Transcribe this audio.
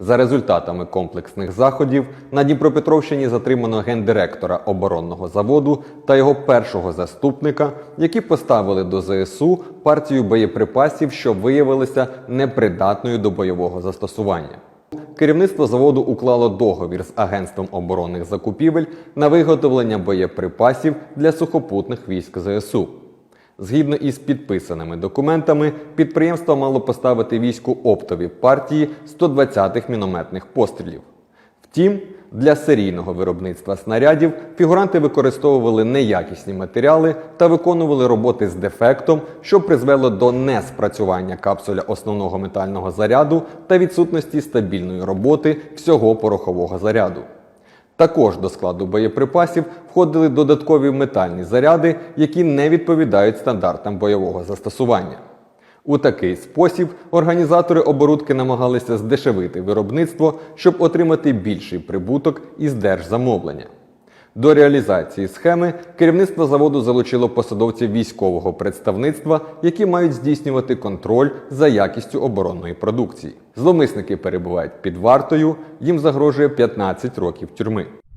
За результатами комплексних заходів на Дніпропетровщині затримано гендиректора оборонного заводу та його першого заступника, які поставили до ЗСУ партію боєприпасів, що виявилися непридатною до бойового застосування. Керівництво заводу уклало договір з Агентством оборонних закупівель на виготовлення боєприпасів для сухопутних військ ЗСУ. Згідно із підписаними документами, підприємство мало поставити війську оптові партії 120-х мінометних пострілів. Втім, для серійного виробництва снарядів фігуранти використовували неякісні матеріали та виконували роботи з дефектом, що призвело до неспрацювання капсуля основного метального заряду та відсутності стабільної роботи всього порохового заряду. Також до складу боєприпасів входили додаткові метальні заряди, які не відповідають стандартам бойового застосування. У такий спосіб організатори оборудки намагалися здешевити виробництво, щоб отримати більший прибуток із держзамовлення. До реалізації схеми керівництво заводу залучило посадовців військового представництва, які мають здійснювати контроль за якістю оборонної продукції. Зловмисники перебувають під вартою, їм загрожує 15 років тюрми.